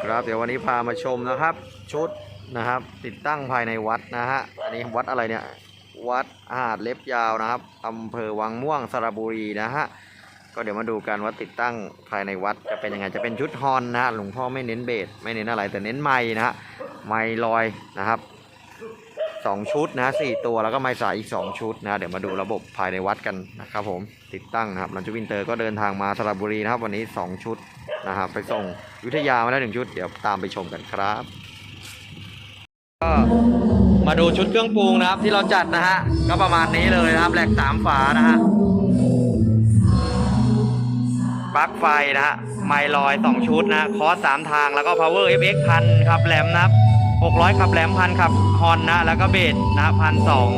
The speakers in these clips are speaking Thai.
ครับเดี๋ยววันนี้พามาชมนะครับชุดนะครับ ติดตั้งภายในวัดนะฮะอันนี้วัดอะไรเนี่ยวัดหาดเล็บยาวนะครับอำเภอวังม่วงสระบุรีนะฮะก็เดี๋ยวมาดูกันว่าติดตั้งภายในวัดจะเป็นยังไงจะเป็นชุดฮอนนะฮะหลวงพ่อไม่เน้นเบสไม่เน้นอะไรแต่เน้นไม้นะฮะไม้ลอยนะครับ สองชุดนะสี่ตัวแล้วก็ไม้สายอีกสองชุดนะ เดี๋ยวมาดูระบบภายในวัดกันนะครับผมติดตั้งนะครับลันจูวินเตอร์ก็เดินทางมาสระบุรีนะครับ วันนี้สองชุดนะครับไปส่งอยุธยามาแล้วหนึ่งชุด เดี๋ยวตามไปชมกันครับก็มาดูชุดเครื่องปรุงนะครับที่เราจัดนะฮะก็ประมาณนี้เลยนะครับแหลกสามฝานะฮะปลั๊กไฟนะฮะไมลอยสองชุดนะคอสสามทางแล้วก็ power fx พันครับแหลมนะครับ หกร้อยขับแหลมพันขับฮอนนะ แล้วก็เบสนะพันสอง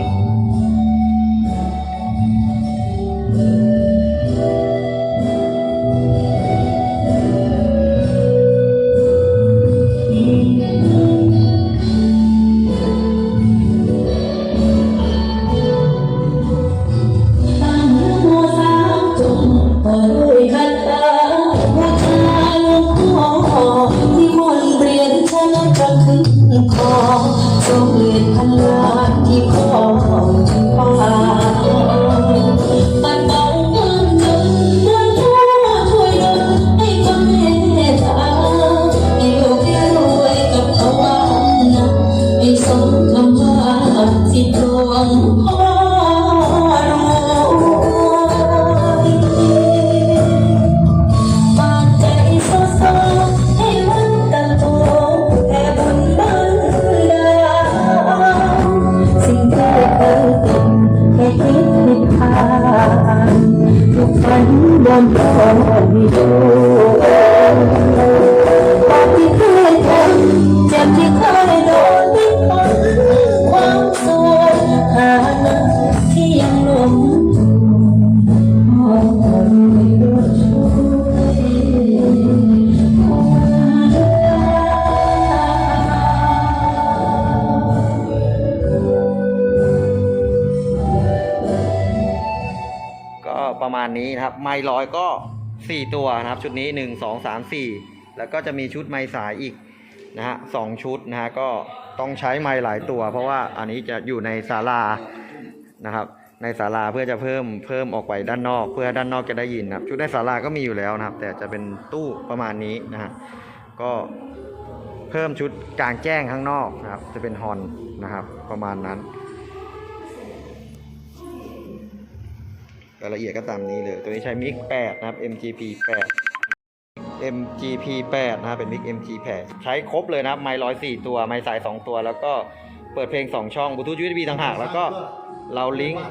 ก็ประมาณนี้นะครับ ไม้ลอยก็ 4ตัวนะครับ ชุดนี้1 2 3 4แล้วก็จะมีชุดไม้สายอีกนะฮะสองชุดนะฮะก็ต้องใช้ไม้หลายตัว เพราะว่าอันนี้จะอยู่ในศาลานะครับ ในศาลาเพื่อจะเพิ่มเพิ่มออกไปด้านนอก เพื่อด้านนอกจะได้ยินนะครับชุดในศาลาก็มีอยู่แล้วนะครับ แต่จะเป็นตู้ประมาณนี้นะฮะก็เพิ่มชุดกลางแจ้งข้างนอกนะครับ จะเป็นฮอนนะครับ ประมาณนั้น รายละเอียดก็ตามนี้เลย ตัวนี้ใช้มิก8นะครับ MGP 8 MGP 8นะครับเป็นมิก MG 8ใช้ครบเลยนะครับ ไมค์ร้อยสี่ตัว ไมค์สาย 2 ตัว แล้วก็เปิดเพลง 2 ช่องบลูทูธ USB ต่างหาก แล้วก็เราลิงก์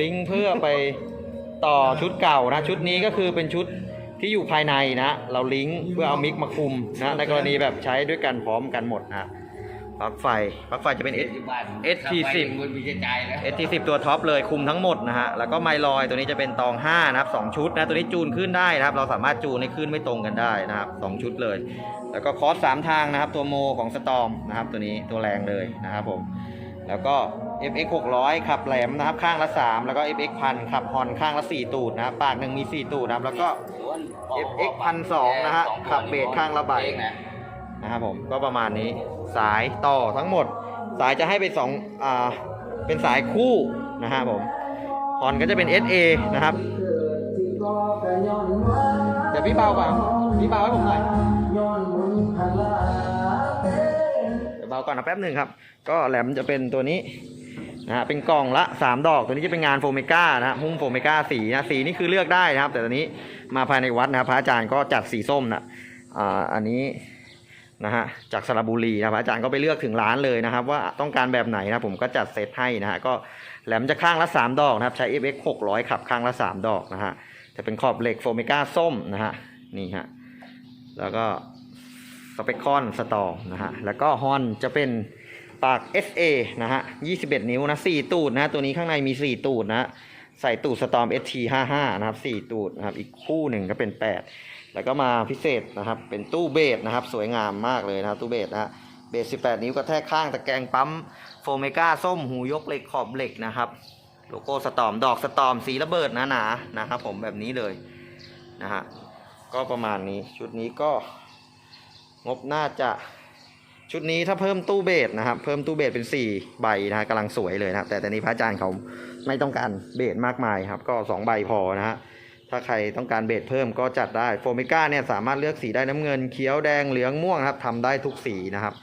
ลิงก์เพื่อไปต่อชุดเก่านะ ชุดนี้ก็คือเป็นชุดที่อยู่ภายในนะ เราลิงก์เพื่อเอามิกมาคุมนะ ในกรณีแบบใช้ด้วยกันพร้อมกันหมดนะ ปลั๊กไฟปลั๊กไฟจะเป็น S ST10 มันมีกระจายแล้ว ST10 ตัวท็อปเลยคุมทั้งหมดนะฮะแล้วก็ไมลอยตัวนี้จะเป็นตอง 5 นะครับ 2 ชุดนะตัวนี้จูนขึ้นได้นะครับ เราสามารถจูนให้ขึ้นไม่ตรงกันได้นะครับ 2 ชุดเลย แล้วก็คอส3ทางนะครับ ตัวโมของสตอมนะครับ ตัวนี้ตัวแรงเลยนะครับผมแล้วก็ FX 600ขับแหลมนะครับข้างละ 3 แล้วก็ FX 1000ขับฮอนข้างละ 4 ตูดนะครับปากหนึ่งมี 4 ตูดนะครับแล้วก็ FX 1002นะฮะขับเบสข้างละใบนะ นะครับผมก็ประมาณนี้สายต่อทั้งหมด สายจะให้เป็นสองอ่าเป็นสายคู่นะฮะผมฮอนก็จะเป็น SA นะครับเดี๋ยวพี่เบาเปล่าพี่เบาให้ผมหน่อยเดี๋ยวเบาก่อนนะแป๊บหนึ่งครับ ก็แหลมจะเป็นตัวนี้นะฮะเป็นกล่องละ 3 ดอก ตัวนี้จะเป็นงานโฟเมก้านะฮะหุ้มโฟเมก้าสีนะสีนี่คือเลือกได้นะครับ แต่ตอนนี้มาภายในวัดนะครับพระอาจารย์ก็จัดสีส้มนะอ่าอันนี้ นะฮะจากสระบุรีนะครับอาจารย์ก็ไปเลือกถึงร้านเลยนะครับ ว่าต้องการแบบไหนนะผมก็จัดเซตให้นะฮะก็แหลมจะข้างละ 3 ดอกนะครับ ใช้ FX 600 ขับข้างละ 3 ดอกนะฮะจะเป็นขอบเหล็กโฟมิก้าส้มนะฮะนี่ฮะแล้วก็สเปคคอนสตอนะฮะแล้วก็ฮอนจะเป็นปาก SA นะฮะ21 นิ้วนะ 4 ตูดนะตัวนี้ข้างในมี 4 ตูดนะฮะใส่ตูดสตอม ST55 นะครับ 4 ตูดนะครับ อีกคู่หนึ่งก็เป็น 8 แล้วก็มาพิเศษนะครับ เป็นตู้เบสนะครับ สวยงามมากเลยนะครับตู้เบสนะฮะเบส 18 นิ้วกระแทกข้างตะแกรงปั๊มโฟเมกาส้มหูยกเหล็กขอบเหล็กนะครับ โลโก้สตอมดอกสตอมสีระเบิดหนาๆนะครับ ผมแบบนี้เลยนะฮะก็ประมาณนี้ชุดนี้ก็งบน่าจะชุดนี้ถ้าเพิ่มตู้เบสนะครับ เพิ่มตู้เบสเป็น 4 ใบนะฮะกำลังสวยเลยนะครับแต่ตอนนี้พระอาจารย์เขาไม่ต้องการเบสมากมายครับ ก็ 2 ใบพอนะฮะ ถ้าใครต้องการเบสเพิ่มก็จัดได้โฟมิก้าเนี่ยสามารถเลือกสีได้น้ำเงินเขียวแดงเหลืองม่วงครับทำได้ทุกสีนะครับ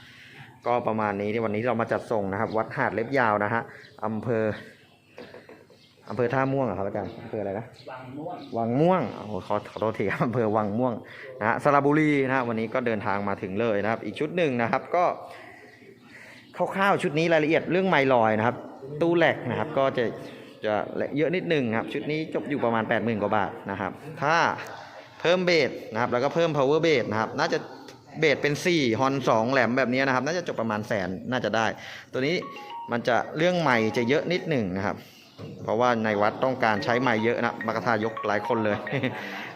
ก็ประมาณนี้ที่วันนี้เรามาจัดส่งนะครับ วัดหาดเล็บยาวนะฮะอำเภออำเภอท่าม่วงเหรอครับอาจารย์อำเภออะไรนะบางม่วงวังม่วงโอ้โหขอขอโทษทีครับอำเภอวังม่วงนะฮะสระบุรีนะฮะวันนี้ก็เดินทางมาถึงเลยนะครับ อีกชุดหนึ่งนะครับก็คร่าวๆชุดนี้รายละเอียดเรื่องไมลอยนะครับ ตู้แหลกนะครับก็จะ จะเยอะนิดหนึ่งครับ ชุดนี้จบอยู่ประมาณ 80,000 กว่าบาทนะครับ ถ้าเพิ่มเบสนะครับ แล้วก็เพิ่ม power base นะครับ น่าจะเบสเป็น 4 ฮอน 2 แหลมแบบนี้นะครับ น่าจะจบประมาณแสนน่าจะได้ ตัวนี้มันจะเรื่องใหม่จะเยอะนิดหนึ่งนะครับ เพราะว่าในวัดต้องการใช้ไม้เยอะนะมักทายกหลายคนเลย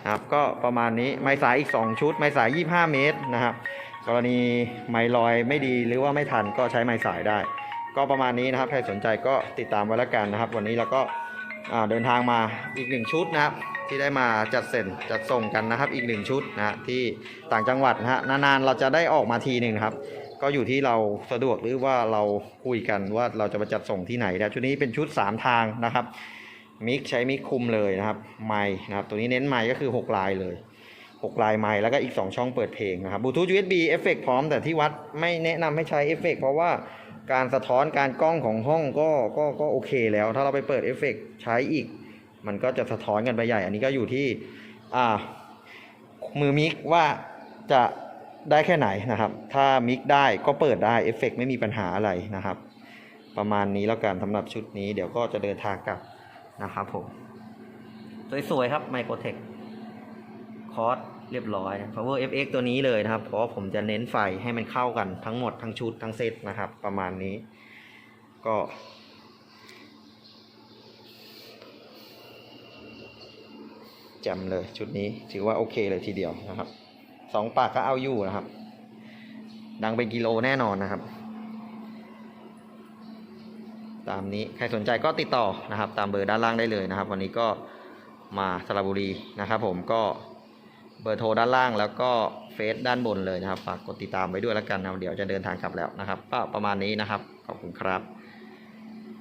นะครับ ก็ประมาณนี้ไม้สายอีก 2 ชุด ไม้สาย 25 เมตรนะครับ กรณีไม้ลอยไม่ดีหรือว่าไม่ทันก็ใช้ไม้สายได้ ก็ประมาณนี้นะครับ ใครสนใจก็ติดตามไว้แล้วกันนะครับ วันนี้เราก็เดินทางมาอีกหนึ่งชุดนะครับ ที่ได้มาจัดเซ็นจัดส่งกันนะครับ อีกหนึ่งชุดนะฮะที่ต่างจังหวัดนะฮะนานๆเราจะได้ออกมาทีหนึ่งครับ ก็อยู่ที่เราสะดวกหรือว่าเราคุยกันว่าเราจะมาจัดส่งที่ไหนนะชุดนี้เป็นชุด 3 ทางนะครับมิกใช้มิกคุมเลยนะครับไมค์นะครับตัวนี้เน้นไมค์ก็คือ 6 ลายเลย 6 ลายไมค์แล้วก็อีก 2 ช่องเปิดเพลงนะครับบลูทูธ USB เอฟเฟกพร้อมแต่ที่วัดไม่แนะนำให้ใช้เอฟเฟกเพราะว่า การสะท้อนการกล้องของห้องก็ก็ก็โอเคแล้ว ถ้าเราไปเปิดเอฟเฟกใช้อีก มันก็จะสะท้อนกันไปใหญ่ อันนี้ก็อยู่ที่อ่ามือมิกว่าจะได้แค่ไหนนะครับ ถ้ามิกได้ก็เปิดได้เอฟเฟกไม่มีปัญหาอะไรนะครับ ประมาณนี้แล้วกันสำหรับชุดนี้เดี๋ยวก็จะเดินทางกลับนะครับผม สวยๆครับไมโครเทคคอร์ส เรียบร้อย power fx ตัวนี้เลยนะครับ เพราะว่าผมจะเน้นไฟให้มันเข้ากันทั้งหมดทั้งชุดทั้งเซตนะครับ ประมาณนี้ ก็แจำเลยชุดนี้ถือว่าโอเคเลยทีเดียวนะครับสองปากก็เอาอยู่นะครับ ดังเป็นกิโลแน่นอนนะครับ ตามนี้ใครสนใจก็ติดต่อนะครับ ตามเบอร์ด้านล่างได้เลยนะครับ วันนี้ก็มาสระบุรีนะครับ ผมก็ เบอร์โทรด้านล่างแล้วก็เฟซด้านบนเลยนะครับฝากกดติดตามไว้ด้วยแล้วกันนะครับเดี๋ยวจะเดินทางกลับแล้วนะครับ ก็ประมาณนี้นะครับ ขอบคุณครับ